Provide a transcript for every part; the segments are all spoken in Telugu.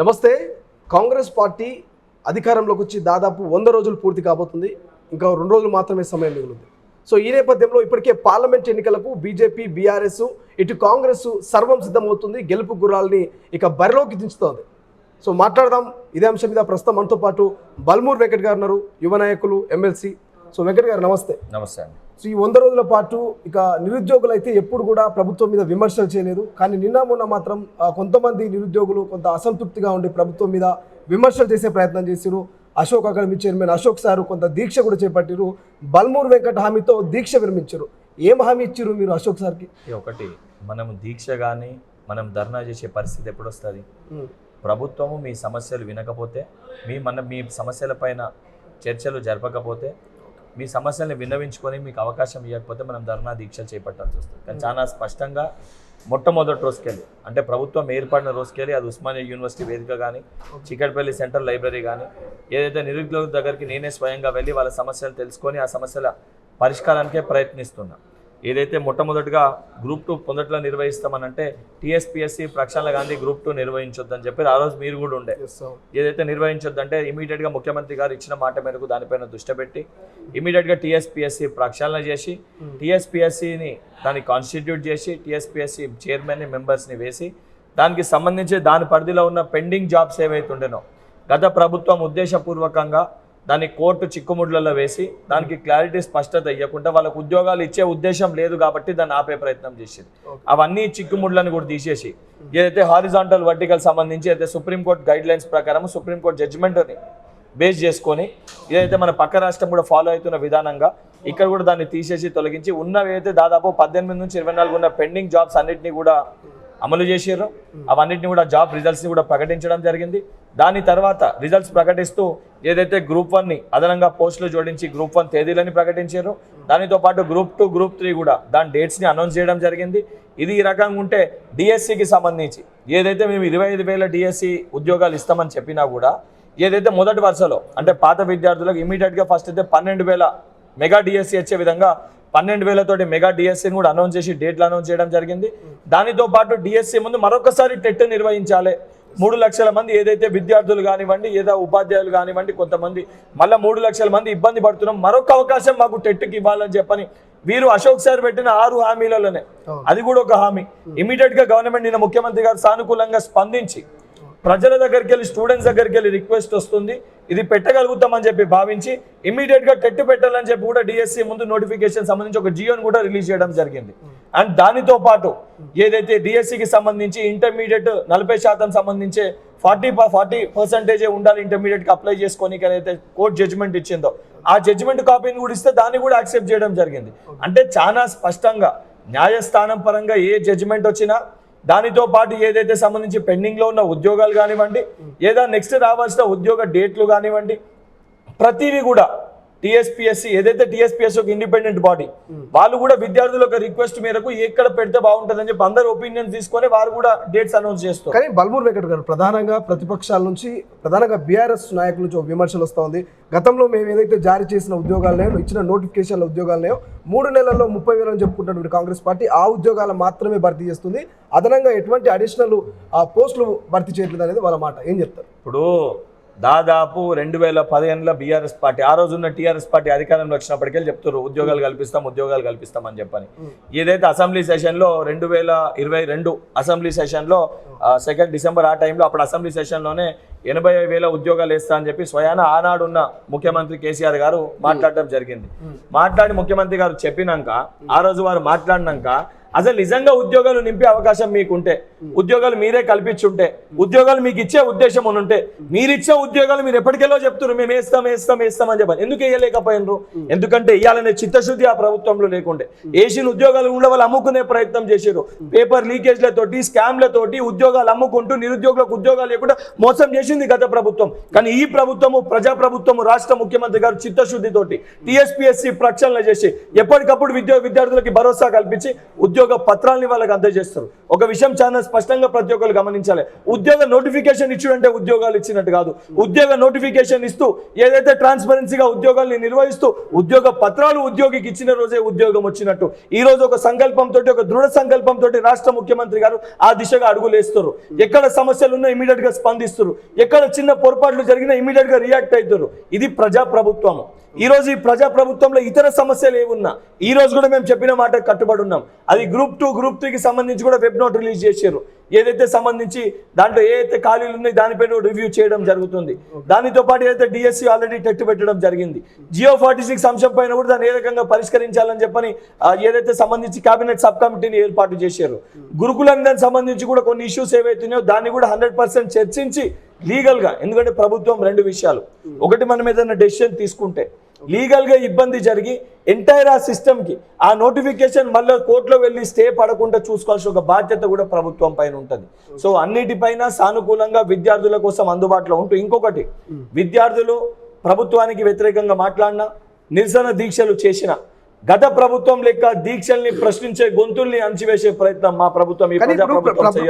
నమస్తే. కాంగ్రెస్ పార్టీ అధికారంలోకి వచ్చి దాదాపు వంద రోజులు పూర్తి కాబోతుంది. ఇంకా రెండు రోజులు మాత్రమే సమయం మిగులుంది. సో ఈ నేపథ్యంలో ఇప్పటికే పార్లమెంట్ ఎన్నికలకు బీజేపీ బీఆర్ఎస్ ఇటు కాంగ్రెస్ సర్వం సిద్ధమవుతుంది. గెలుపు గుర్రాలని ఇక బరిలోకి దించుతోంది. సో మాట్లాడదాం. ఇదే అంశం మీద ప్రస్తుతం మనతో పాటు బల్మూర్ వెంకట్ గారు ఉన్నారు. యువ నాయకులు ఎమ్మెల్సీ. సో వెంకట్ గారు నమస్తే. నమస్తే అండి. సో ఈ వంద రోజుల పాటు ఇక నిరుద్యోగులు అయితే ఎప్పుడు కూడా ప్రభుత్వం మీద విమర్శలు చేయలేదు. కానీ నిన్న మొన్న మాత్రం కొంతమంది నిరుద్యోగులు కొంత అసంతృప్తిగా ఉండి ప్రభుత్వం మీద విమర్శలు చేసే ప్రయత్నం చేసిరు Ashok academy chairman Ashok sir కొంత దీక్ష కూడా చేపట్టిరు బల్మూర్ వెంకట్ హామీతో దీక్ష విరమించారు ఏం హామీ ఇచ్చిరు మీరు అశోక్ సార్కి? ఒకటి మనం దీక్ష కానీ మనం ధర్నా చేసే పరిస్థితి ఎప్పుడు వస్తుంది? ప్రభుత్వము మీ సమస్యలు వినకపోతే మీ మన మీ సమస్యలపైన చర్చలు జరపకపోతే మీ సమస్యల్ని విన్నవించుకొని మీకు అవకాశం ఇవ్వకపోతే మనం ధర్నా దీక్షలు చేపట్టాల్సి వస్తుంది. కానీ చాలా స్పష్టంగా మొట్టమొదటి రోజుకెళ్ళి అంటే ప్రభుత్వం ఏర్పడిన రోజుకెళ్ళి అది ఉస్మానియా యూనివర్సిటీ వేదిక కానీ చికెట్పల్లి సెంట్రల్ లైబ్రరీ కానీ ఏదైతే నిరుద్యోగుల దగ్గరికి నేనే స్వయంగా వెళ్ళి వాళ్ళ సమస్యలు తెలుసుకొని ఆ సమస్యల పరిష్కారానికే ప్రయత్నిస్తున్నా. ఏదైతే మొట్టమొదటిగా గ్రూప్ టూ పొందట్లో నిర్వహిస్తామనంటే టీఎస్పీఎస్సీ ప్రక్షాళన గాంధీ గ్రూప్ టూ నిర్వహించొద్దని చెప్పి ఆ రోజు మీరు కూడా ఉండే. ఏదైతే నిర్వహించొద్దంటే ఇమీడియట్గా ముఖ్యమంత్రి గారు ఇచ్చిన మాట మేరకు దానిపైన దృష్టి పెట్టి ఇమీడియట్గా టీఎస్పీఎస్సీ ప్రక్షాళన చేసి టీఎస్పీఎస్సీని దాన్ని కాన్స్టిట్యూట్ చేసి టీఎస్పీఎస్సీ చైర్మన్ని మెంబర్స్ని వేసి దానికి సంబంధించి దాని పరిధిలో ఉన్న పెండింగ్ జాబ్స్ ఏవైతే ఉండేనో గత ప్రభుత్వం ఉద్దేశపూర్వకంగా దాన్ని కోర్టు చిక్కుముడ్లలో వేసి దానికి క్లారిటీ స్పష్టత ఇవ్వకుండా వాళ్ళకు ఉద్యోగాలు ఇచ్చే ఉద్దేశం లేదు కాబట్టి దాన్ని ఆపే ప్రయత్నం చేసింది. అవన్నీ చిక్కుముడ్లను కూడా తీసేసి ఏదైతే హారిజాంటల్ వర్టికల్ సంబంధించి అయితే సుప్రీంకోర్టు గైడ్ లైన్స్ ప్రకారం సుప్రీంకోర్టు జడ్జిమెంట్ని బేస్ చేసుకొని ఏదైతే మన పక్క రాష్ట్రం కూడా ఫాలో అవుతున్న విధానంగా ఇక్కడ కూడా దాన్ని తీసేసి తొలగించి ఉన్నవి అయితే దాదాపు పద్దెనిమిది నుంచి ఇరవై నాలుగు ఉన్న పెండింగ్ జాబ్స్ అన్నిటిని కూడా అమలు చేసారు అవన్నిటిని కూడా జాబ్ రిజల్ట్స్ని కూడా ప్రకటించడం జరిగింది. దాని తర్వాత రిజల్ట్స్ ప్రకటిస్తూ ఏదైతే గ్రూప్ వన్ని అదనంగా పోస్టులు జోడించి గ్రూప్ వన్ తేదీలని ప్రకటించారు దానితో పాటు గ్రూప్ టూ గ్రూప్ త్రీ కూడా దాని డేట్స్ని అనౌన్స్ చేయడం జరిగింది. ఇది ఈ రకంగా ఉంటే డిఎస్సికి సంబంధించి ఏదైతే మేము ఇరవై ఐదు వేల డిఎస్సి ఉద్యోగాలు ఇస్తామని చెప్పినా కూడా ఏదైతే మొదటి వరుసలో అంటే పాత విద్యార్థులకు ఇమీడియట్గా ఫస్ట్ అయితే పన్నెండు వేల మెగా డిఎస్సి వచ్చే విధంగా పన్నెండు వేలతోటి మెగా డిఎస్సిని కూడా అనౌన్స్ చేసి డేట్లు అనౌన్స్ చేయడం జరిగింది. దానితో పాటు డిఎస్సి ముందు మరొకసారి టెట్ నిర్వహించాలి. మూడు లక్షల మంది ఏదైతే విద్యార్థులు కానివ్వండి ఏదో ఉపాధ్యాయులు కానివ్వండి కొంతమంది మళ్ళీ మూడు లక్షల మంది ఇబ్బంది పడుతున్నాం. మరొక అవకాశం మాకు టెట్కి ఇవ్వాలని చెప్పని వీరు అశోక్ సార్ పెట్టిన ఆరు హామీలలోనే. అది కూడా ఒక హామీ. ఇమీడియట్గా గవర్నమెంట్ నిన్న ముఖ్యమంత్రి గారు సానుకూలంగా స్పందించి ప్రజల దగ్గరికి వెళ్ళి స్టూడెంట్స్ దగ్గరికి వెళ్ళి రిక్వెస్ట్ వస్తుంది. ఇది పెట్టగలుగుతామని చెప్పి భావించి ఇమీడియట్గా టెట్టు టెట్ పెట్టాలని చెప్పి కూడా డిఎస్సి ముందు నోటిఫికేషన్ సంబంధించి ఒక జియోని కూడా రిలీజ్ చేయడం జరిగింది. అండ్ దానితో పాటు ఏదైతే డిఎస్సికి సంబంధించి ఇంటర్మీడియట్ నలభై శాతం సంబంధించే ఫార్టీ ఫార్టీ పర్సెంటేజ్ ఉండాలి ఇంటర్మీడియట్కి అప్లై చేసుకొని అయితే కోర్టు జడ్జిమెంట్ ఇచ్చిందో ఆ జడ్జిమెంట్ కాపీని కూడా ఇస్తే దాన్ని కూడా యాక్సెప్ట్ చేయడం జరిగింది. అంటే చాలా స్పష్టంగా న్యాయస్థానం పరంగా ఏ జడ్జిమెంట్ వచ్చినా దానితో పాటు ఏదైతే సంబంధించి పెండింగ్లో ఉన్న ఉద్యోగాలు కానివ్వండి ఏదైనా నెక్స్ట్ రావాల్సిన ఉద్యోగ డేట్లు కానివ్వండి ప్రతిదీ కూడా టీఎస్పీఎస్సీ ఏదైతే టీఎస్పీఎస్ ఒక ఇండిపెండెంట్ బాడీ వాళ్ళు కూడా విద్యార్థుల యొక్క రిక్వెస్ట్ మేరకు ఎక్కడ పెడితే బాగుంటుందని చెప్పి అందరు ఒపీనియన్ తీసుకొని వారు కూడా డేట్స్ అనౌన్స్ చేస్తారు. కానీ బల్మూర్ వెంకట్ గారు ప్రధానంగా ప్రతిపక్షాల నుంచి ప్రధానంగా బీఆర్ఎస్ నాయకుల నుంచి ఒక విమర్శలు వస్తూ ఉంది. గతంలో మేము ఏదైతే జారీ చేసిన ఉద్యోగాలనే ఇచ్చిన నోటిఫికేషన్ల ఉద్యోగాలనే మూడు నెలల్లో ముప్పై వేలని చెప్పుకుంటున్నటువంటి కాంగ్రెస్ పార్టీ ఆ ఉద్యోగాలు మాత్రమే భర్తీ చేస్తుంది. అదనంగా ఎటువంటి అడిషనల్ పోస్టులు భర్తీ చేయట్లేదు అనేది వాళ్ళ మాట. ఏం చెప్తారు? ఇప్పుడు దాదాపు రెండు వేల పదిహేనులో బీఆర్ఎస్ పార్టీ ఆ రోజు ఉన్న టీఆర్ఎస్ పార్టీ అధికారంలో వచ్చినప్పటికీ చెప్తారు ఉద్యోగాలు కల్పిస్తాం ఉద్యోగాలు కల్పిస్తాం అని చెప్పని ఏదైతే అసెంబ్లీ సెషన్లో రెండు వేల ఇరవై రెండు అసెంబ్లీ సెషన్లో సెకండ్ డిసెంబర్ ఆ టైంలో అప్పుడు అసెంబ్లీ సెషన్లోనే ఎనభై వేల ఉద్యోగాలు ఇస్తా అని చెప్పి స్వయాన ఆనాడు ఉన్న ముఖ్యమంత్రి కేసీఆర్ గారు మాట్లాడడం జరిగింది. మాట్లాడి ముఖ్యమంత్రి గారు చెప్పినాక ఆ రోజు వారు మాట్లాడినాక అసలు నిజంగా ఉద్యోగాలు నింపే అవకాశం మీకుంటే ఉద్యోగాలు మీరే కల్పించుంటే ఉద్యోగాలు మీకు ఇచ్చే ఉద్దేశం ఉంటే మీరు ఇచ్చే ఉద్యోగాలు మీరు ఎప్పటికెళ్ళో చెప్తున్నారు మేము వేస్తాం వేస్తాం వేస్తాం అని చెప్పారు ఎందుకు వేయలేకపోయినరు? ఎందుకంటే ఇవ్వాలనే చిత్తశుద్ధి ఆ ప్రభుత్వంలో లేకుండే. వేసిన ఉద్యోగాలు కూడా వాళ్ళు అమ్ముకునే ప్రయత్నం చేశారు పేపర్ లీకేజ్లతోటి స్కామ్లతోటి ఉద్యోగాలు అమ్ముకుంటూ నిరుద్యోగులకు ఉద్యోగాలు లేకుండా మోసం చేసింది గత ప్రభుత్వం. కానీ ఈ ప్రభుత్వము ప్రజాప్రభుత్వము రాష్ట్ర ముఖ్యమంత్రి గారు చిత్తశుద్ధితోటి టీఎస్పీఎస్సీ ప్రక్షాళన చేసి ఎప్పటికప్పుడు విద్యా విద్యార్థులకి భరోసా కల్పించి ఉద్యోగ ఉద్యోగ పత్రాలని వాళ్ళకి అందజేస్తారు. ఒక విషయం చాలా స్పష్టంగా ప్రతి ఒక్కరు గమనించాలి. ఉద్యోగ నోటిఫికేషన్ ఇచ్చుడంటే ఉద్యోగాలు ఇచ్చినట్టు కాదు. ఉద్యోగ నోటిఫికేషన్ ఇస్తూ ఏదైతే ట్రాన్స్పరెన్సీగా ఉద్యోగాల్ని నిర్వహిస్తూ ఉద్యోగ పత్రాలు ఉద్యోగికి ఇచ్చిన రోజే ఉద్యోగం వచ్చినట్టు. ఈ రోజు ఒక సంకల్పంతో ఒక దృఢ సంకల్పంతో రాష్ట్ర ముఖ్యమంత్రి గారు ఆ దిశగా అడుగులేస్తారు. ఎక్కడ సమస్యలు ఉన్నా ఇమీడియట్గా స్పందిస్తారు. ఎక్కడ చిన్న పొరపాట్లు జరిగినా ఇమీడియట్గా రియాక్ట్ అవుతారు ఇది ప్రజా ప్రభుత్వం ఈ రోజు ఈ ప్రజా ప్రభుత్వంలో ఇతర సమస్యలు ఏమున్నా ఈ రోజు కూడా మేము చెప్పిన మాట కట్టుబడి ఉన్నాం. అది గ్రూప్ టూ గ్రూప్ త్రీకి సంబంధించి కూడా వెబ్ నోట్ రిలీజ్ చేశారు. ఏదైతే సంబంధించి దాంట్లో ఏ అయితే ఖాళీలు ఉన్నాయి దానిపైన రివ్యూ చేయడం జరుగుతుంది. దానితో పాటు ఏదైతే డిఎస్సి ఆల్రెడీ టెట్ పెట్టడం జరిగింది. జియో ఫార్టీ సిక్స్ అంశం పైన కూడా దాన్ని ఏ రకంగా పరిష్కరించాలని చెప్పని ఏదైతే సంబంధించి కేబినెట్ సబ్ కమిటీని ఏర్పాటు చేశారు. గురుకులం దానికి సంబంధించి కూడా కొన్ని ఇష్యూస్ ఏవైతున్నాయో దాన్ని కూడా హండ్రెడ్ పర్సెంట్ చర్చించి లీగల్గా ఎందుకంటే ప్రభుత్వం రెండు విషయాలు. ఒకటి మనం ఏదైనా డెసిషన్ తీసుకుంటే లీగల్గా ఇబ్బంది జరిగి ఎంటైర్ ఆ సిస్టమ్కి ఆ నోటిఫికేషన్ మళ్ళీ కోర్టులో వెళ్ళి స్టే పడకుండా చూసుకోవాల్సిన ఒక బాధ్యత కూడా ప్రభుత్వం పైన ఉంటుంది. సో అన్నిటిపైన సానుకూలంగా విద్యార్థుల కోసం అందుబాటులో ఉంటూ ఇంకొకటి విద్యార్థులు ప్రభుత్వానికి వ్యతిరేకంగా మాట్లాడినా నిరసన దీక్షలు చేసిన గత ప్రభుత్వం లెక్క దీక్షల్ని ప్రశ్నించే గొంతుల్ని అణచివేసే ప్రయత్నం మా ప్రభుత్వం.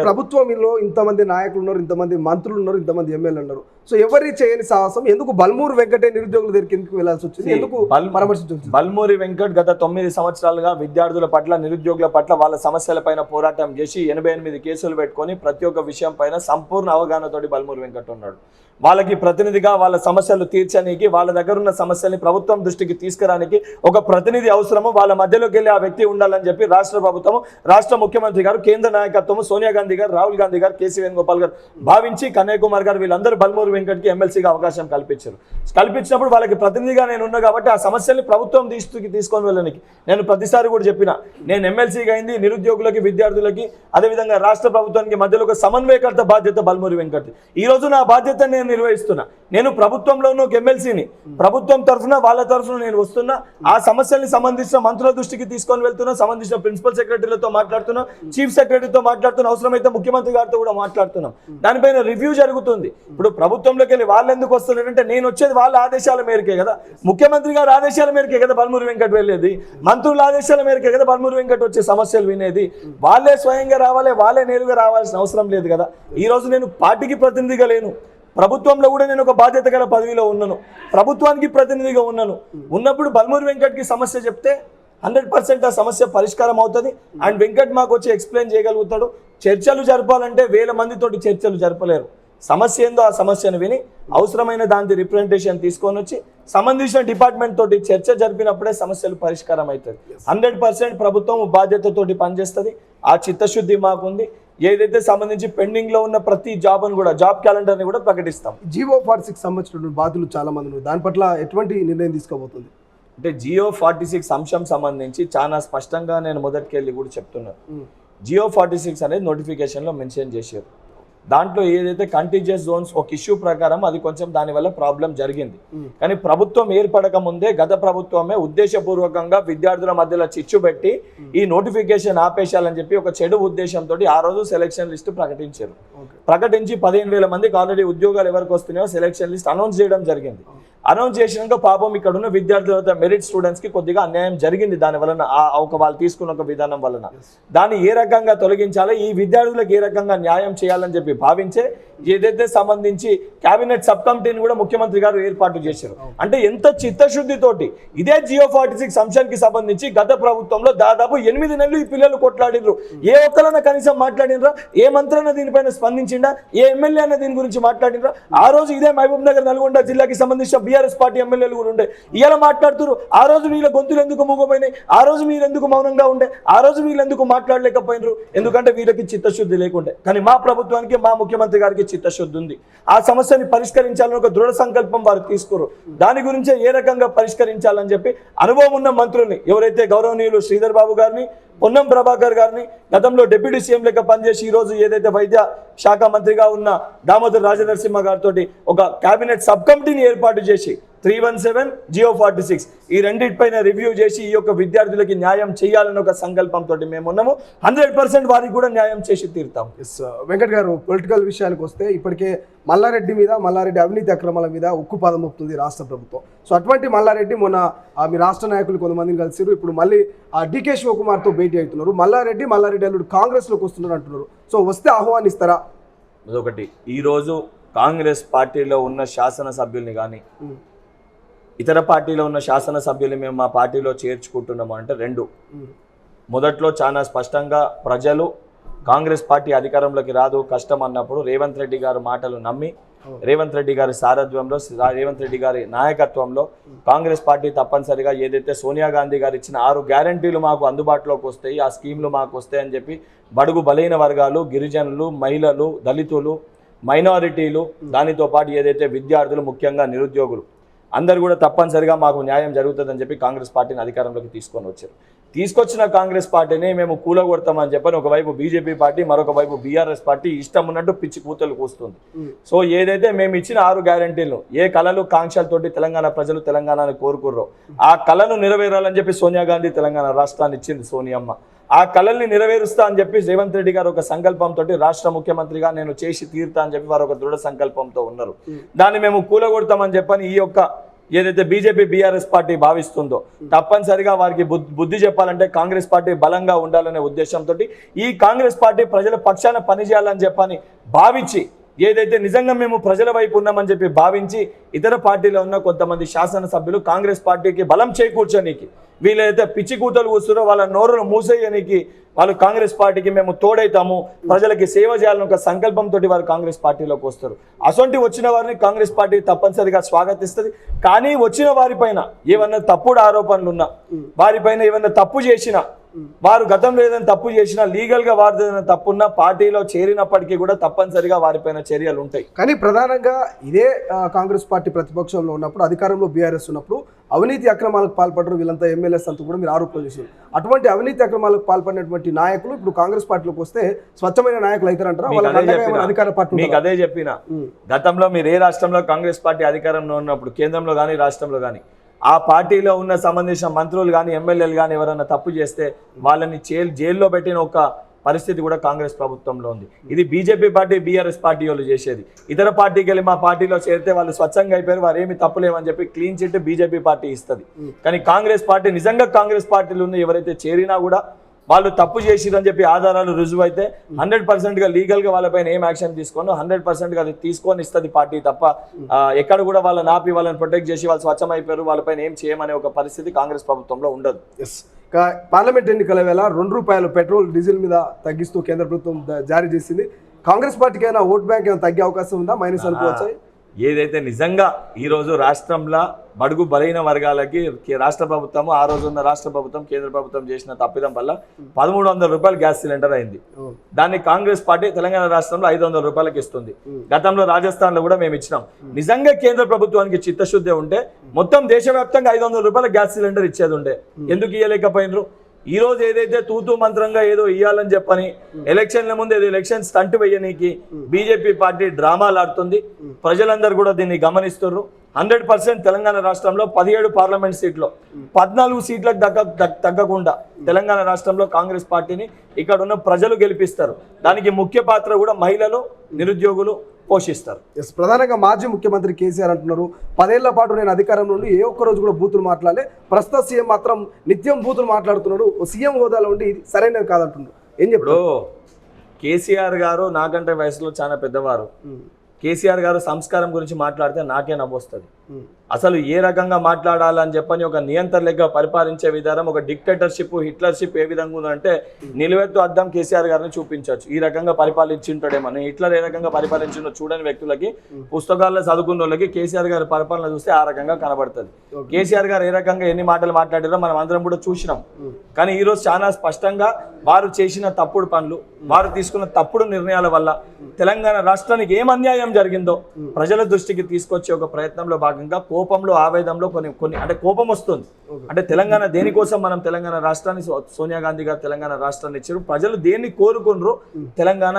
ప్రభుత్వంలో ఇంతమంది నాయకులు ఉన్నారు ఇంతమంది మంత్రులు ఉన్నారు ఇంతమంది ఎమ్మెల్యేలు ఉన్నారు. సో ఎవరి చేయని సాహసం? ఎందుకు బల్మూరు వెంకటే నిరుద్యోగుల దగ్గరికి ఎందుకు వెళ్ళాల్సి వచ్చింది? ఎందుకు పరామర్శించాల్సి బల్మూరి వెంకట్ గత తొమ్మిది సంవత్సరాలుగా విద్యార్థుల పట్ల నిరుద్యోగుల పట్ల వాళ్ళ సమస్యల పైన పోరాటం చేసి ఎనభై ఎనిమిది కేసులు పెట్టుకొని ప్రతి ఒక్క విషయం పైన సంపూర్ణ అవగాహనతోటి బల్మూరి వెంకట్ ఉన్నాడు. వాళ్ళకి ప్రతినిధిగా వాళ్ళ సమస్యలు తీర్చడానికి వాళ్ళ దగ్గర ఉన్న సమస్యల్ని ప్రభుత్వం దృష్టికి తీసుకురానికి ఒక ప్రతినిధి అవసరము. వాళ్ళ మధ్యలోకి వెళ్ళి ఆ వ్యక్తి ఉండాలని చెప్పి రాష్ట్ర ప్రభుత్వం రాష్ట్ర ముఖ్యమంత్రి గారు కేంద్ర నాయకత్వం సోనియా గాంధీ గారు రాహుల్ గాంధీ గారు కేసీ వేణుగోపాల్ గారు భావించి కన్నయ్య కుమార్ గారు వీళ్ళందరూ బల్మూరి వెంకట్కి ఎమ్మెల్సీగా అవకాశం కల్పించారు. కల్పించినప్పుడు వాళ్ళకి ప్రతినిధిగా నేను ఉన్నా కాబట్టి ఆ సమస్యల్ని ప్రభుత్వం తీసుకు తీసుకొని వెళ్ళడానికి నేను ప్రతిసారి కూడా చెప్పిన నేను ఎమ్మెల్సీగా అయింది నిరుద్యోగులకి విద్యార్థులకి అదేవిధంగా రాష్ట్ర ప్రభుత్వానికి మధ్యలో ఒక సమన్వయకర్త బాధ్యత బల్మూరి వెంకట్. ఈ రోజు నా బాధ్యత నేను నిర్వహిస్తున్నా. నేను ప్రభుత్వంలోనూ ఒక ఎమ్మెల్సీని. ప్రభుత్వం తరఫున వాళ్ళ తరఫున నేను వస్తున్నా. ఆ సమస్యల్ని సంబంధించిన మంత్రుల దృష్టికి తీసుకొని వెళ్తున్నా సంబంధించిన ప్రిన్సిపల్ సెక్రటరీలతో మాట్లాడుతున్నా చీఫ్ సెక్రటరీతో మాట్లాడుతున్నా అవసరమైతే ముఖ్యమంత్రి గారితో కూడా మాట్లాడుతున్నాం. దానిపైన రివ్యూ జరుగుతుంది. ఇప్పుడు ప్రభుత్వంలోకి వెళ్ళి వాళ్ళు ఎందుకు వస్తున్నారంటే నేను వచ్చేది వాళ్ళ ఆదేశాల మేరకే కదా. ముఖ్యమంత్రి గారి ఆదేశాల మేరకే కదా బల్మూరి వెంకట్ వెళ్ళేది. మంత్రుల ఆదేశాల మేరకే కదా బల్మూరి వెంకట్ వచ్చే సమస్యలు వినేది. వాళ్ళే స్వయంగా రావాలి వాళ్ళే నేరుగా రావాల్సిన అవసరం లేదు కదా. ఈ రోజు నేను పార్టీకి ప్రతినిధిగా లేను. ప్రభుత్వంలో కూడా నేను ఒక బాధ్యత గల పదవిలో ఉన్నాను. ప్రభుత్వానికి ప్రతినిధిగా ఉన్నాను. ఉన్నప్పుడు బల్మూరి వెంకట్కి సమస్య చెప్తే హండ్రెడ్ పర్సెంట్ ఆ సమస్య పరిష్కారం అవుతుంది. అండ్ వెంకట్ మాకు వచ్చి ఎక్స్ప్లెయిన్ చేయగలుగుతాడు. చర్చలు జరపాలంటే వేల మందితోటి చర్చలు జరపలేరు. సమస్య ఏందో ఆ సమస్యను విని అవసరమైన దాని రిప్రజెంటేషన్ తీసుకొని వచ్చి సంబంధించిన డిపార్ట్మెంట్ తోటి చర్చ జరిపినప్పుడే సమస్యలు పరిష్కారం అవుతుంది. హండ్రెడ్ పర్సెంట్ ప్రభుత్వం బాధ్యతతోటి పనిచేస్తుంది. ఆ చిత్తశుద్ధి మాకుంది. ఏదైతే సంబంధించి పెండింగ్లో ఉన్న ప్రతి జాబ్ అని కూడా జాబ్ క్యాలెండర్ని కూడా ప్రకటిస్తాం. జీవో ఫార్టీ సిక్స్ సంబంధించినటువంటి బాధ్యులు చాలా మంది ఉన్నారు. దాని పట్ల ఎటువంటి నిర్ణయం తీసుకోబోతుంది? అంటే జియో ఫార్టీ సిక్స్ అంశం సంబంధించి చాలా స్పష్టంగా నేను మొదటికెళ్ళి కూడా చెప్తున్నాను జియో ఫార్టీ సిక్స్ అనేది నోటిఫికేషన్లో మెన్షన్ చేశారు. దాంట్లో ఏదైతే కంటిజియస్ జోన్స్ ఒక ఇష్యూ ప్రకారం అది కొంచెం దానివల్ల ప్రాబ్లం జరిగింది. కానీ ప్రభుత్వం ఏర్పడక ముందే గత ప్రభుత్వమే ఉద్దేశపూర్వకంగా విద్యార్థుల మధ్యలో చిచ్చు పెట్టి ఈ నోటిఫికేషన్ ఆపేశాలని చెప్పి ఒక చెడు ఉద్దేశంతో ఆ రోజు సెలక్షన్ లిస్ట్ ప్రకటించారు. ప్రకటించి పదిహేను వేల మందికి ఆల్రెడీ ఉద్యోగాలు ఎవరికి వస్తున్నాయో సెలక్షన్ లిస్ట్ అనౌన్స్ చేయడం జరిగింది. అనౌన్స్ చేసినాక పాపం ఇక్కడ ఉన్న విద్యార్థుల మెరిట్ స్టూడెంట్స్కి కొద్దిగా అన్యాయం జరిగింది. దాని వలన ఆ ఒక వాళ్ళు తీసుకున్న ఒక విధానం వలన. దాన్ని ఏ రకంగా తొలగించాలో? ఈ విద్యార్థులకు ఏ రకంగా న్యాయం చేయాలని చెప్పి భావించే ఏదైతే సంబంధించి కేబినెట్ సబ్ కమిటీని కూడా ముఖ్యమంత్రి గారు ఏర్పాటు చేశారు. అంటే ఎంత చిత్తశుద్ధితోటి ఇదే జియో ఫార్టీ సిక్స్ అంశానికి సంబంధించి గత ప్రభుత్వంలో దాదాపు ఎనిమిది నెలలు ఈ పిల్లలు కొట్లాడినరు ఏ ఒక్కరైనా కనీసం మాట్లాడినరా ఏ మంత్రైనా దీనిపైన స్పందించిండా? ఏ ఎమ్మెల్యే అయినా దీని గురించి మాట్లాడినరా ఆ రోజు ఇదే మహబూబ్ నగర్ నల్గొండ జిల్లాకి సంబంధించిన బీఆర్ఎస్ పార్టీ ఎమ్మెల్యేలు కూడా ఉండే. ఇవాళ మాట్లాడుతున్నారు ఆ రోజు వీళ్ళ గొంతులు ఎందుకు మూగపోయినాయి ఆ రోజు మీరు ఎందుకు మౌనంగా ఉండే? ఆ రోజు వీళ్ళు ఎందుకు మాట్లాడలేకపోయినారు? ఎందుకంటే వీళ్ళకి చిత్తశుద్ధి లేకుండే. కానీ మా ప్రభుత్వానికి మా ముఖ్యమంత్రి గారికి చిత్తశుద్ధి ఉంది ఆ సమస్యని పరిష్కరించాలని ఒక దృఢ సంకల్పం వారు తీసుకోరు. దాని గురించే ఏ రకంగా పరిష్కరించాలని చెప్పి అనుభవం ఉన్న మంత్రుల్ని ఎవరైతే గౌరవనీయులు శ్రీధర్ బాబు గారిని పొన్నం ప్రభాకర్ గారిని గతంలో డిప్యూటీ సీఎం లెక్క పనిచేసి ఈరోజు ఏదైతే వైద్య శాఖ మంత్రిగా ఉన్న దామోదర్ రాజనరసింహ గారితో ఒక కేబినెట్ సబ్ కమిటీని ఏర్పాటు చేసి three one seven G O forty six ఈ రెండింటిపైన రివ్యూ చేసి ఈ యొక్క విద్యార్థులకి న్యాయం చేయాలని ఒక సంకల్పంతో మేము ఉన్నాము. హండ్రెడ్ పర్సెంట్ వారికి కూడా న్యాయం చేసి తీరుతాం. ఎస్ వెంకట్ గారు పొలిటికల్ విషయానికి వస్తే ఇప్పటికే మల్లారెడ్డి మీద మల్లారెడ్డి అవినీతి అక్రమాల మీద ఉక్కు పాదం మోపుతుంది రాష్ట్ర ప్రభుత్వం. సో అటువంటి మల్లారెడ్డి మొన్న మీ రాష్ట్ర నాయకులు కొంతమందిని కలిసిరు ఇప్పుడు మళ్ళీ ఆ డికే శివకుమార్తో భేటీ అవుతున్నారు. మల్లారెడ్డి మల్లారెడ్డి అల్లుడు కాంగ్రెస్లోకి వస్తున్నారు అంటున్నారు. సో వస్తే ఆహ్వానిస్తారా? అదొకటి. ఈరోజు కాంగ్రెస్ పార్టీలో ఉన్న శాసనసభ్యుల్ని కానీ ఇతర పార్టీలో ఉన్న శాసనసభ్యుల్ని మేము మా పార్టీలో చేర్చుకుంటున్నాము అంటే రెండు. మొదట్లో చాలా స్పష్టంగా ప్రజలు కాంగ్రెస్ పార్టీ అధికారంలోకి రాదు కష్టం అన్నప్పుడు రేవంత్ రెడ్డి గారి మాటలు నమ్మి రేవంత్ రెడ్డి గారి సారథ్యంలో రేవంత్ రెడ్డి గారి నాయకత్వంలో కాంగ్రెస్ పార్టీ తప్పనిసరిగా ఏదైతే సోనియా గాంధీ గారు ఇచ్చిన ఆరు గ్యారంటీలు మాకు అందుబాటులోకి వస్తాయి ఆ స్కీమ్లు మాకు వస్తాయని చెప్పి బడుగు బలైన వర్గాలు గిరిజనులు మహిళలు దళితులు మైనారిటీలు దానితో పాటు ఏదైతే విద్యార్థులు ముఖ్యంగా నిరుద్యోగులు అందరు కూడా తప్పనిసరిగా మాకు న్యాయం జరుగుతుందని చెప్పి కాంగ్రెస్ పార్టీని అధికారంలోకి తీసుకొని వచ్చారు. తీసుకొచ్చిన కాంగ్రెస్ పార్టీని మేము కూలగొడతామని చెప్పని ఒకవైపు బీజేపీ పార్టీ మరొక వైపు బీఆర్ఎస్ పార్టీ ఇష్టం ఉన్నట్టు పిచ్చి కూతలు కూస్తుంది. సో ఏదైతే మేము ఇచ్చిన ఆరు గ్యారంటీలు ఏ కళలు కాంక్షలతోటి తెలంగాణ ప్రజలు తెలంగాణని కోరుకుర్రో ఆ కళను నెరవేరాలని చెప్పి సోనియా గాంధీ తెలంగాణ రాష్ట్రాన్ని ఇచ్చింది సోనియమ్మ. ఆ కళల్ని నెరవేరుస్తా అని చెప్పి రేవంత్ రెడ్డి గారు ఒక సంకల్పంతో రాష్ట్ర ముఖ్యమంత్రిగా నేను చేసి తీరుతా అని చెప్పి వారు ఒక దృఢ సంకల్పంతో ఉన్నారు. దాన్ని మేము కూలగొడతామని చెప్పని ఈ యొక్క ఏదైతే బీజేపీ బీఆర్ఎస్ పార్టీ భావిస్తుందో తప్పనిసరిగా వారికి బుద్ధి బుద్ధి చెప్పాలంటే కాంగ్రెస్ పార్టీ బలంగా ఉండాలనే ఉద్దేశంతో ఈ కాంగ్రెస్ పార్టీ ప్రజల పక్షాన పనిచేయాలని చెప్పని భావించి ఏదైతే నిజంగా మేము ప్రజల వైపు ఉన్నామని చెప్పి భావించి ఇతర పార్టీలో ఉన్న కొంతమంది శాసనసభ్యులు కాంగ్రెస్ పార్టీకి బలం చేకూర్చనీకి వీళ్ళైతే పిచ్చి కూతలు కూర్చున్నారో వాళ్ళ నోరును మూసేయనీకి వాళ్ళు కాంగ్రెస్ పార్టీకి మేము తోడైతాము ప్రజలకి సేవ చేయాలని ఒక సంకల్పంతో వారు కాంగ్రెస్ పార్టీలోకి వస్తారు. అసొంటి వచ్చిన వారిని కాంగ్రెస్ పార్టీ తప్పనిసరిగా స్వాగతిస్తుంది. కానీ వచ్చిన వారిపైన ఏమన్నా తప్పుడు ఆరోపణలు ఉన్నా వారిపైన ఏమన్నా తప్పు చేసినా వారు గతంలో ఏదైనా తప్పు చేసినా లీగల్గా వారిది ఏదైనా తప్పున్నా పార్టీలో చేరినప్పటికీ కూడా తప్పనిసరిగా వారిపైన చర్యలు ఉంటాయి కానీ ప్రధానంగా ఇదే కాంగ్రెస్ పార్టీ ప్రతిపక్షంలో ఉన్నప్పుడు అధికారంలో బీఆర్ఎస్ ఉన్నప్పుడు అవినీతి అక్రమాలకు పాల్పడరు వీళ్ళంతా ఎమ్మెల్యేస్ అంతా కూడా మీరు ఆరోపణలు చేశారు అటువంటి అవినీతి అక్రమాలకు పాల్పడినటువంటి నాయకులు ఇప్పుడు కాంగ్రెస్ పార్టీలోకి వస్తే స్వచ్ఛమైన నాయకులు అవుతారంటారా చెప్పిన. అధికార పార్టీ మీకు? అదే చెప్పిన గతంలో మీరు ఏ రాష్ట్రంలో కాంగ్రెస్ పార్టీ అధికారంలో ఉన్నప్పుడు కేంద్రంలో కానీ రాష్ట్రంలో కానీ ఆ పార్టీలో ఉన్న సంబంధించిన మంత్రులు కానీ ఎమ్మెల్యేలు కానీ ఎవరైనా తప్పు చేస్తే వాళ్ళని జైలు జైల్లో పెట్టిన ఒక పరిస్థితి కూడా కాంగ్రెస్ ప్రభుత్వంలో ఉంది. ఇది బీజేపీ పార్టీ బీఆర్ఎస్ పార్టీ వాళ్ళు చేసేది. ఇతర పార్టీకి వెళ్ళి మా పార్టీలో చేరితే వాళ్ళు స్వచ్ఛంగా అయిపోయారు వారు ఏమి తప్పులేమని చెప్పి క్లీన్ చిట్ బీజేపీ పార్టీ ఇస్తుంది. కానీ కాంగ్రెస్ పార్టీ నిజంగా కాంగ్రెస్ పార్టీలో ఉన్న ఎవరైతే చేరినా కూడా వాళ్ళు తప్పు చేసిరని చెప్పి ఆధారాలు రుజువు అయితే హండ్రెడ్ పర్సెంట్గా లీగల్గా వాళ్ళపైన ఏం యాక్షన్ తీసుకోను హండ్రెడ్ పర్సెంట్గా అది తీసుకొని ఇస్తుంది పార్టీ తప్ప ఎక్కడ కూడా వాళ్ళని ఆపి వాళ్ళని ప్రొటెక్ట్ చేసి వాళ్ళు స్వచ్ఛం అయిపోయారు వాళ్ళపైన ఏం చేయమనే ఒక పరిస్థితి కాంగ్రెస్ ప్రభుత్వంలో ఉండదు. పార్లమెంట్ ఎన్నికల వేళ రెండు రూపాయలు పెట్రోల్ డీజిల్ మీద తగ్గిస్తూ కేంద్ర ప్రభుత్వం జారీ చేసింది. కాంగ్రెస్ పార్టీకి అయినా ఓట్ బ్యాంక్ ఏమైనా తగ్గే అవకాశం ఉందా? మైనస్ అనుకోవచ్చా? ఏదైతే నిజంగా ఈ రోజు రాష్ట్రంలో బడుగు బలైన వర్గాలకి రాష్ట్ర ప్రభుత్వం ఆ రోజు ఉన్న రాష్ట్ర ప్రభుత్వం కేంద్ర ప్రభుత్వం చేసిన తప్పిదం వల్ల పదమూడు వందల రూపాయలు గ్యాస్ సిలిండర్ అయింది. దాన్ని కాంగ్రెస్ పార్టీ తెలంగాణ రాష్ట్రంలో ఐదు వందల రూపాయలకి ఇస్తుంది. గతంలో రాజస్థాన్లో కూడా మేము ఇచ్చినాం. నిజంగా కేంద్ర ప్రభుత్వానికి చిత్తశుద్ధి ఉంటే మొత్తం దేశవ్యాప్తంగా ఐదు వందల రూపాయల గ్యాస్ సిలిండర్ ఇచ్చేది ఉండే. ఎందుకు ఇవ్వలేకపోయినరు ఈ రోజు ఏదైతే తూతూ మంత్రంగా ఏదో ఇవ్వాలని చెప్పని ఎలక్షన్ల ముందు ఏదో ఎలక్షన్ స్టంట్ వేయనీకి బీజేపీ పార్టీ డ్రామాలు ఆడుతుంది. ప్రజలందరూ కూడా దీన్ని గమనిస్తున్నారు హండ్రెడ్ పర్సెంట్ తెలంగాణ రాష్ట్రంలో పదిహేడు పార్లమెంట్ సీట్లు. పద్నాలుగు సీట్లకు దగ్గ దగ్- తగ్గకుండా తెలంగాణ రాష్ట్రంలో కాంగ్రెస్ పార్టీని ఇక్కడ ఉన్న ప్రజలు గెలిపిస్తారు. దానికి ముఖ్య పాత్ర కూడా మహిళలు నిరుద్యోగులు పోషిస్తారు. ఎస్ ప్రధానంగా మాజీ ముఖ్యమంత్రి కేసీఆర్ అంటున్నారు. పదేళ్ళ పాటు నేను అధికారంలో ఉండి ఏ ఒక్క రోజు కూడా బూతులు మాట్లాడలే. ప్రస్తుత సీఎం మాత్రం నిత్యం బూతులు మాట్లాడుతున్నాడు. సీఎం హోదాలో ఉండి ఇది సరైనది కాదంటున్నాడు. ఏం చెప్పుడు కేసీఆర్ గారు నాకంటే వయసులో చాలా పెద్దవారు. కేసీఆర్ గారు సంస్కారం గురించి మాట్లాడితే నాకే నవ్వొస్తుంది. అసలు ఏ రకంగా మాట్లాడాలని చెప్పని ఒక నియంత్రణ లెక్క పరిపాలించే విధానం ఒక డిక్టేటర్షిప్ హిట్లర్షిప్ ఏ విధంగా ఉందంటే నిలువెత్తు అద్దం కేసీఆర్ గారిని చూపించవచ్చు. ఈ రకంగా పరిపాలించింటాడేమని హిట్లర్ ఏ రకంగా పరిపాలించిందో చూడని వ్యక్తులకి పుస్తకాల్లో చదువుకున్న వాళ్ళకి కేసీఆర్ గారి పరిపాలన చూస్తే ఆ రకంగా కనబడుతుంది. కేసీఆర్ గారు ఏ రకంగా ఎన్ని మాటలు మాట్లాడారో మనం అందరం కూడా చూసినాం. కానీ ఈ రోజు చాలా స్పష్టంగా వారు చేసిన తప్పుడు పనులు వారు తీసుకున్న తప్పుడు నిర్ణయాల వల్ల తెలంగాణ రాష్ట్రానికి ఏం అన్యాయం జరిగిందో ప్రజల దృష్టికి తీసుకొచ్చే ఒక ప్రయత్నంలో భాగంగా కోపంలో ఆవేదంలో కొన్ని కొన్ని అంటే కోపం వస్తుంది. అంటే తెలంగాణ దేనికోసం మనం తెలంగాణ రాష్ట్రాన్ని సోనియా గాంధీ గారు తెలంగాణ రాష్ట్రాన్ని ఇచ్చారు? ప్రజలు దేన్ని కోరుకున్నారు తెలంగాణ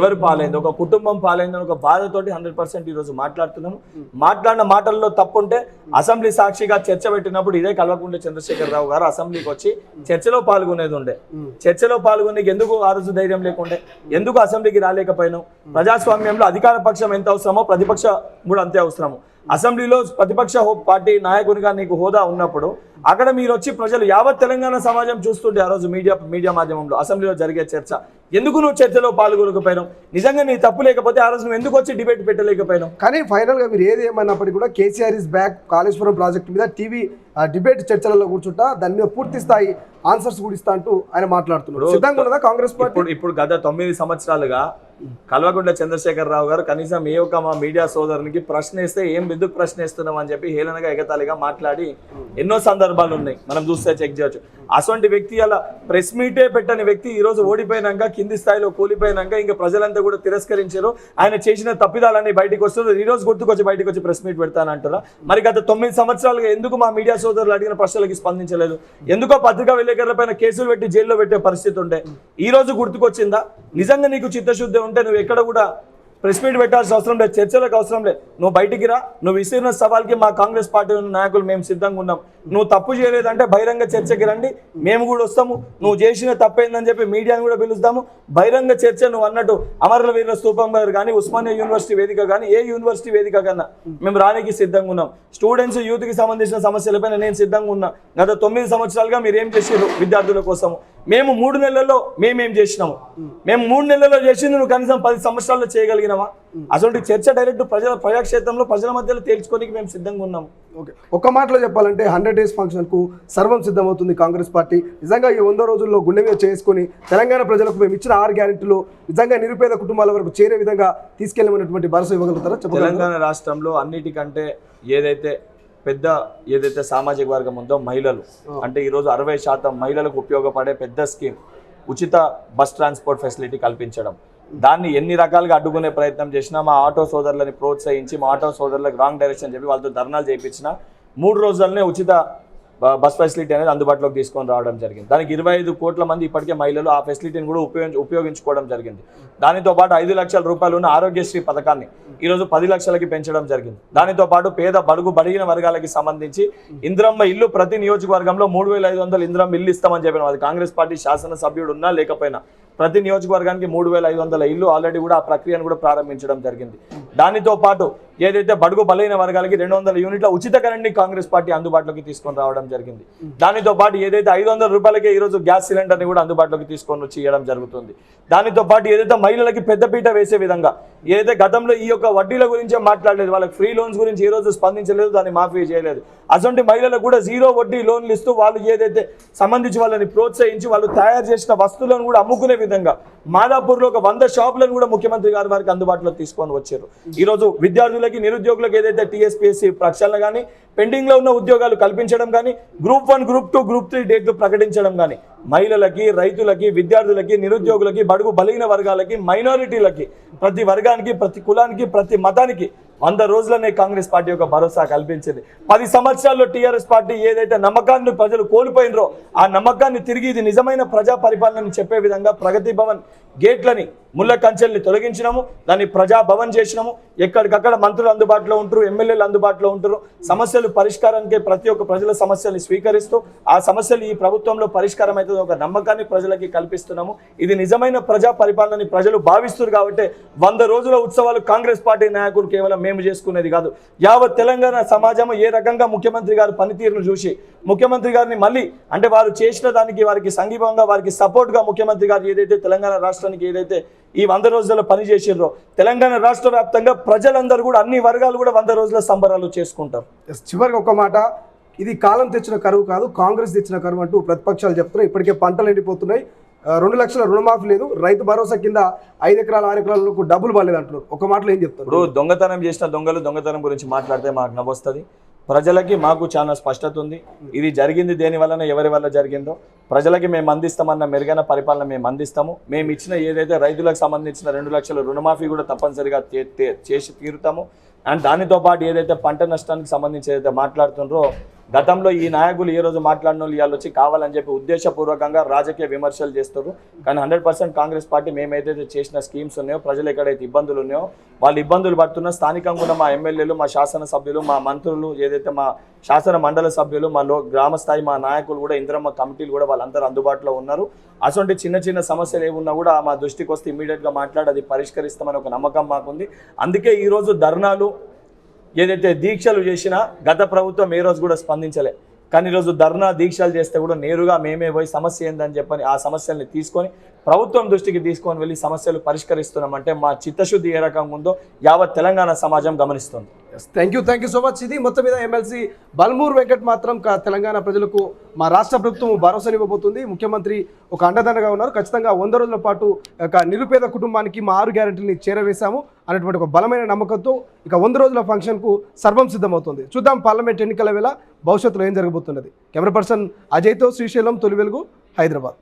ఎవరు పాలైంది? ఒక కుటుంబం పాలైంది ఒక బాధతోటి హండ్రెడ్ పర్సెంట్ ఈరోజు మాట్లాడుతున్నాము. మాట్లాడిన మాటల్లో తప్పుంటే అసెంబ్లీ సాక్షిగా చర్చ పెట్టినప్పుడు ఇదే కల్వకుంట్ల చంద్రశేఖర్ రావు గారు అసెంబ్లీకి వచ్చి చర్చలో పాల్గొనేది ఉండే. చర్చలో పాల్గొనేకి ఎందుకు ఆ రోజు ధైర్యం లేకుండే? ఎందుకు అసెంబ్లీకి రాలేకపోయినావు? ప్రజాస్వామ్యంలో అధికార పక్షం ఎంత అవసరమో ప్రతిపక్ష కూడా అంతే అవసరము. అసెంబ్లీలో ప్రతిపక్ష పార్టీ నాయకునిగా నీకు హోదా ఉన్నప్పుడు అక్కడ మీరు వచ్చి ప్రజలు యావత్ తెలంగాణ సమాజం చూస్తుంటే ఆ రోజు మీడియా మీడియా మాధ్యమంలో అసెంబ్లీలో జరిగే చర్చ ఎందుకు నువ్వు చర్చలో పాల్గొనకపోయినావు? నిజంగా నీ తప్పు లేకపోతే ఆ రోజు నువ్వు ఎందుకు వచ్చి డిబేట్ పెట్టలేకపోయినావు? కానీ ఫైనల్గా మీరు ఏది ఏమన్నప్పటికీ కూడా KCR is back Kaleshwaram project మీద టీవీ డిబేట్ చర్చలలో కూర్చుంటా దాని మీద పూర్తి స్థాయి ఆన్సర్స్ కూడా ఇస్తా అంటూ ఆయన మాట్లాడుతున్నారు సిద్ధంగా ఉన్నదా కాంగ్రెస్ పార్టీ? ఇప్పుడు గత తొమ్మిది సంవత్సరాలుగా కల్వకుంట్ల చంద్రశేఖర్ రావు గారు కనీసం ఏ ఒక్క మా మీడియా సోదరునికి ప్రశ్న వేస్తే ఏం ఎందుకు ప్రశ్న వేస్తున్నాం అని చెప్పి హేళనగా ఎగతాళిగా మాట్లాడి ఎన్నో సందర్భాలు ఉన్నాయి మనం చూస్తే చెక్ చేయొచ్చు. అటువంటి వ్యక్తి అలా ప్రెస్ మీటే పెట్టని వ్యక్తి ఈ రోజు ఓడిపోయినాక కింది స్థాయిలో కూలిపోయినాక ఇంకా ప్రజలంతా కూడా తిరస్కరించారు. ఆయన చేసిన తప్పిదాలన్నీ బయటకు వస్తున్నారు. ఈ రోజు గుర్తుకొచ్చి బయటకు వచ్చి ప్రెస్ మీట్ పెడతానంటారా మరి గత తొమ్మిది సంవత్సరాలుగా ఎందుకు మా మీడియా సోదరులు అడిగిన ప్రశ్నలకి స్పందించలేదు? ఎందుకో పత్రికా విలేకరుల పైన కేసులు పెట్టి జైల్లో పెట్టే పరిస్థితి ఉండే. ఈ రోజు గుర్తుకొచ్చిందా? నిజంగా నీకు చిత్తశుద్ధి ఉంటే నువ్వు ఎక్కడ కూడా ప్రెస్ మీట్ పెట్టాల్సిన అవసరం లేదు చర్చలకు అవసరం లేదు. నువ్వు బయటికి రా నువ్వు విసిరిన సవాల్కి మా కాంగ్రెస్ పార్టీ నాయకులు మేము సిద్ధంగా ఉన్నాం. నువ్వు తప్పు చేయలేదంటే బహిరంగ చర్చకి రండి మేము కూడా వస్తాము. నువ్వు చేసిన తప్పైందని చెప్పి మీడియాని కూడా పిలుస్తాము. బహిరంగ చర్చ నువ్వు అన్నట్టు అమరుల వీర స్థూపం గారు కానీ ఉస్మానియా యూనివర్సిటీ వేదిక కానీ ఏ యూనివర్సిటీ వేదిక కన్నా మేము రానికి సిద్ధంగా ఉన్నాం. స్టూడెంట్స్ యూత్కి సంబంధించిన సమస్యలపైన నేను సిద్ధంగా ఉన్నా. గత తొమ్మిది సంవత్సరాలుగా మీరు ఏం చేసారు విద్యార్థుల కోసం మేము మూడు నెలల్లో మేమేం చేసినాము? మేము మూడు నెలల్లో చేసింది నువ్వు కనీసం పది సంవత్సరాల్లో చేయగలిగినావా అసలు చర్చ డైరెక్ట్ ప్రజల ప్రజాక్షేత్రంలో ప్రజల మధ్యలో తేల్చుకోనికి మేము సిద్ధంగా ఉన్నాము. ఓకే. ఒక్క మాటలో చెప్పాలంటే హండ్రెడ్ డేస్ ఫంక్షన్కు సర్వం సిద్ధమవుతుంది కాంగ్రెస్ పార్టీ. నిజంగా ఈ వంద రోజుల్లో గుండె మీద చేసుకొని తెలంగాణ ప్రజలకు మేము ఇచ్చిన ఆరు గ్యారెంటీలు నిజంగా నిరుపేద కుటుంబాల వరకు చేరే విధంగా తీసుకెళ్ళమనేటువంటి భరోసా ఇవ్వగలుగుతారా? తెలంగాణ రాష్ట్రంలో అన్నిటికంటే ఏదైతే పెద్ద ఏదైతే సామాజిక వర్గం ఉందో మహిళలు. అంటే ఈరోజు అరవై శాతం మహిళలకు ఉపయోగపడే పెద్ద స్కీమ్ ఉచిత బస్ ట్రాన్స్పోర్ట్ ఫెసిలిటీ కల్పించడం. దాన్ని ఎన్ని రకాలుగా అడ్డుకునే ప్రయత్నం చేసినా మా ఆటో సోదరులని ప్రోత్సహించి మా ఆటో సోదరులకు రాంగ్ డైరెక్షన్ చెప్పి వాళ్ళతో ధర్నాలు చేయించిన మూడు రోజులనే ఉచిత బ- బస్ ఫెసిలిటీ అనేది అందుబాటులోకి తీసుకొని రావడం జరిగింది. దానికి ఇరవై ఐదు కోట్ల మంది ఇప్పటికే మహిళలు ఆ ఫెసిలిటీని కూడా ఉపయోగించ ఉపయోగించుకోవడం జరిగింది. దానితో పాటు ఐదు లక్షల రూపాయలు ఉన్న ఆరోగ్యశ్రీ పథకాన్ని ఈరోజు పది లక్షలకి పెంచడం జరిగింది. దానితో పాటు పేద బడుగు బడిగిన వర్గాలకి సంబంధించి ఇంద్రమ్మ ఇల్లు ప్రతి నియోజకవర్గంలో మూడు వేల ఐదు వందల ఇంద్రమ్మ ఇల్లు ఇస్తామని చెప్పిన అది కాంగ్రెస్ పార్టీ శాసనసభ్యుడు ఉన్నా లేకపోయినా ప్రతి నియోజకవర్గానికి మూడు వేల ఐదు వందల ఇల్లు ఆల్రెడీ కూడా ఆ ప్రక్రియను కూడా ప్రారంభించడం జరిగింది. దానితో పాటు ఏదైతే బడుగు బలైన వర్గాలకి రెండు వందల యూనిట్ల ఉచిత కరెంట్ని కాంగ్రెస్ పార్టీ అందుబాటులోకి తీసుకొని రావడం జరిగింది. దానితో పాటు ఏదైతే ఐదు వందల రూపాయలకే ఈరోజు గ్యాస్ సిలిండర్ని కూడా అందుబాటులోకి తీసుకొని వచ్చి ఇవ్వడం జరుగుతుంది. దానితో పాటు ఏదైతే మహిళలకి పెద్దపీట వేసే విధంగా ఏదైతే గతంలో ఈ యొక్క వడ్డీల గురించే మాట్లాడలేదు వాళ్ళకి ఫ్రీ లోన్స్ గురించి ఈ రోజు స్పందించలేదు దాన్ని మాఫీ చేయలేదు. అటువంటి మహిళలకు కూడా జీరో వడ్డీ లోన్లు ఇస్తూ వాళ్ళు ఏదైతే సంబంధించి వాళ్ళని ప్రోత్సహించి వాళ్ళు తయారు చేసిన వస్తువులను కూడా అమ్ముకునే విధంగా మాదాపూర్లో ఒక వంద షాపులను కూడా ముఖ్యమంత్రి గారి వారికి అందుబాటులో తీసుకొని వచ్చారు. ఈ రోజు విద్యార్థులకి నిరుద్యోగులకు ఏదైతే టీఎస్పీఎస్సీ ప్రక్షాళన కానీ పెండింగ్లో ఉన్న ఉద్యోగాలు కల్పించడం కానీ group one group two group three డేట్లు ప్రకటించడం కానీ మహిళలకి రైతులకి విద్యార్థులకి నిరుద్యోగులకి బడుగు బలిగిన వర్గాలకి మైనారిటీలకి ప్రతి వర్గానికి ప్రతి కులానికి ప్రతి మతానికి వంద రోజులనే కాంగ్రెస్ పార్టీ యొక్క భరోసా కల్పించింది. పది సంవత్సరాల్లో టీఆర్ఎస్ పార్టీ ఏదైతే నమ్మకాన్ని ప్రజలు కోల్పోయినరో ఆ నమ్మకాన్ని తిరిగి ఇది నిజమైన ప్రజా పరిపాలనని చెప్పే విధంగా ప్రగతి భవన్ గేట్లని ముళ్ళ కంచెల్ని తొలగించినాము దాన్ని ప్రజా భవన్ చేసినాము. ఎక్కడికక్కడ మంత్రులు అందుబాటులో ఉంటారు ఎమ్మెల్యేలు అందుబాటులో ఉంటారు. సమస్యలు పరిష్కారానికి ప్రతి ఒక్క ప్రజల సమస్యల్ని స్వీకరిస్తూ ఆ సమస్యలు ఈ ప్రభుత్వంలో పరిష్కారం అవుతుంది ఒక నమ్మకాన్ని ప్రజలకి కల్పిస్తున్నాము. ఇది నిజమైన ప్రజా పరిపాలనని ప్రజలు భావిస్తున్నారు కాబట్టి వంద రోజుల ఉత్సవాలు కాంగ్రెస్ పార్టీ నాయకులు కేవలం మేము చేసుకునేది కాదు. యావత్ తెలంగాణ సమాజం ఏ రకంగా ముఖ్యమంత్రి గారు పనితీరును చూసి ముఖ్యమంత్రి గారిని మళ్ళీ అంటే వారు చేసిన దానికి వారికి సంఘీభంగా వారికి సపోర్ట్గా ముఖ్యమంత్రి గారు ఏదైతే తెలంగాణ రాష్ట్రానికి ఏదైతే ఈ వంద రోజుల్లో పని చేసిర్రో తెలంగాణ రాష్ట్ర వ్యాప్తంగా ప్రజలందరూ కూడా అన్ని వర్గాలు కూడా వంద రోజుల సంబరాలు చేసుకుంటారు. చివరికి ఒక మాట ఇది కాలం తెచ్చిన కరువు కాదు కాంగ్రెస్ తెచ్చిన కరువు అంటూ ప్రతిపక్షాలు చెప్తున్నాయి. ఇప్పటికే పంటలు ఎండిపోతున్నాయి. రెండు లక్షల రుణమాఫీ లేదు. రైతు భరోసా కింద ఐదు ఎకరాల ఆరు ఎకరాలకు డబ్బులు పడలేదు అంటున్నారు. ఒక మాటలో ఏం చెప్తారు? ఇప్పుడు దొంగతనం చేసిన దొంగలు దొంగతనం గురించి మాట్లాడితే మాకు నవ్వొస్తుంది. ప్రజలకి మాకు చాలా స్పష్టత ఉంది. ఇది జరిగింది దేని వలన ఎవరి వల్ల జరిగిందో ప్రజలకి మేము అందిస్తామన్న మెరుగైన పరిపాలన మేము అందిస్తాము. మేము ఇచ్చిన ఏదైతే రైతులకు సంబంధించిన రెండు లక్షల రుణమాఫీ కూడా తప్పనిసరిగా చేసి తీరుతాము. అండ్ దానితో పాటు ఏదైతే పంట నష్టానికి సంబంధించి ఏదైతే మాట్లాడుతున్నారో గతంలో ఈ నాయకులు ఈ రోజు మాట్లాడిన వాళ్ళు వచ్చి కావాలని చెప్పి ఉద్దేశపూర్వకంగా రాజకీయ విమర్శలు చేస్తారు కానీ హండ్రెడ్ పర్సెంట్ కాంగ్రెస్ పార్టీ మేమైతే చేసిన స్కీమ్స్ ఉన్నాయో ప్రజలు ఎక్కడైతే ఇబ్బందులు ఉన్నాయో వాళ్ళు ఇబ్బందులు పడుతున్న స్థానికంగా ఉన్న మా ఎమ్మెల్యేలు మా శాసనసభ్యులు మా మంత్రులు ఏదైతే మా శాసన మండల సభ్యులు మా లో గ్రామ స్థాయి మా నాయకులు కూడా ఇంద్రమ్మ కమిటీలు కూడా వాళ్ళందరూ అందుబాటులో ఉన్నారు. అటువంటి చిన్న చిన్న సమస్యలు ఏమున్నా కూడా మా దృష్టికి వస్తే ఇమీడియట్గా మాట్లాడి అది పరిష్కరిస్తామని ఒక నమ్మకం మాకుంది. అందుకే ఈరోజు ధర్నాలు ఏదైతే దీక్షలు చేసినా గత ప్రభుత్వం ఏ రోజు కూడా స్పందించలే. కానీ ఈరోజు ధర్నా దీక్షలు చేస్తే కూడా నేరుగా మేమే పోయి సమస్య ఏందని చెప్పని ఆ సమస్యల్ని తీసుకొని ప్రభుత్వం దృష్టికి తీసుకొని వెళ్ళి సమస్యలు పరిష్కరిస్తున్నామంటే మా చిత్తశుద్ధి ఏ రకంగా ఉందో యావత్ తెలంగాణ సమాజం గమనిస్తుంది. Thank you thank you so much ఇది మొత్తం మీద ఎమ్మెల్సీ బల్మూర్ వెంకట్ మాత్రం తెలంగాణ ప్రజలకు మా రాష్ట్ర ప్రభుత్వం భరోసానివ్వబోతుంది ముఖ్యమంత్రి ఒక అండదండగా ఉన్నారు. ఖచ్చితంగా వంద రోజుల పాటు ఒక నిరుపేద కుటుంబానికి మా ఆరు గ్యారెంటీని చేరవేశాము అనేటువంటి ఒక బలమైన నమ్మకంతో ఇక వంద రోజుల ఫంక్షన్కు సర్వం సిద్ధమవుతుంది. చూద్దాం పార్లమెంట్ ఎన్నికల వేళ భవిష్యత్తులో ఏం జరగబోతున్నది. కెమెరా పర్సన్ అజయ్తో శ్రీశైలం తొలి వెలుగు హైదరాబాద్.